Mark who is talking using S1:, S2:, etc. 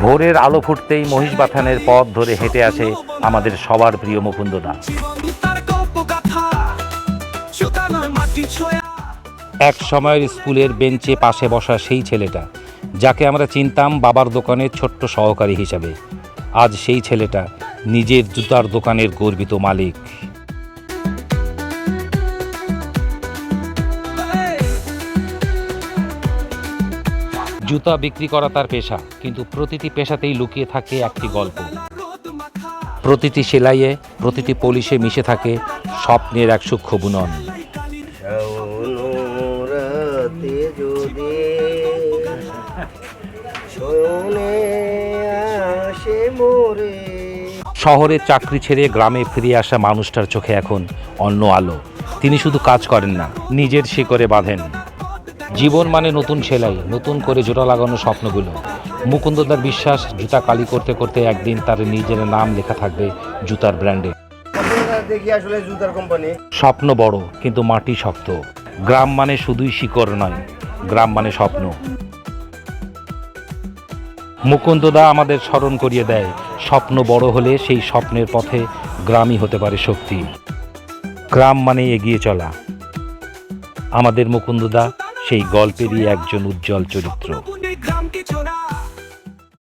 S1: ভোরের আলো ফুটতেই মহিষবাথানের পথ ধরে হেঁটে আসে আমাদের সবার প্রিয় মুকুন্দদা। এক সময়ের স্কুলের বেঞ্চে পাশে বসা সেই ছেলেটা যাকে আমরা চিনতাম বাবার দোকানের ছোট্ট সহকারী হিসাবে। আজ সেই ছেলেটা নিজের জুতার দোকানের গর্বিত মালিক। জুতা বিক্রি করা তার পেশা, কিন্তু প্রতিটি পেশাতেই লুকিয়ে থাকে একটি গল্প। প্রতিটি সেলাইয়ে, প্রতিটি পলিশে মিশে থাকে স্বপ্নের এক সূক্ষ্ম বুনন। শহরে চাকরি ছেড়ে গ্রামে ফিরে আসা মানুষটার চোখে এখন অন্য আলো। তিনি শুধু কাজ করেন না, নিজের শিকরে বাঁধেন। জীবন মানে নতুন সেলাই নতুন করে জোড়া লাগানো স্বপ্নগুলো। মুকুন্দদার বিশ্বাস জুতা কালি করতে করতে একদিন তার নিজের নাম লেখা থাকবে জুতার ব্র্যান্ডে।
S2: দেখি আসলে জুতার কোম্পানি।
S1: স্বপ্ন বড় কিন্তু মাটি শক্ত। গ্রাম মানে শুধুই শিকড় নয় গ্রাম মানে স্বপ্ন। মুকুন্দদা আমাদের স্মরণ করিয়ে দেয় স্বপ্ন বড় হলে সেই স্বপ্নের পথে গ্রামই হতে পারে শক্তি। গ্রাম মানে এগিয়ে চলা। আমাদের মুকুন্দদা সেই গল্পেরই একজন উজ্জ্বল চরিত্র।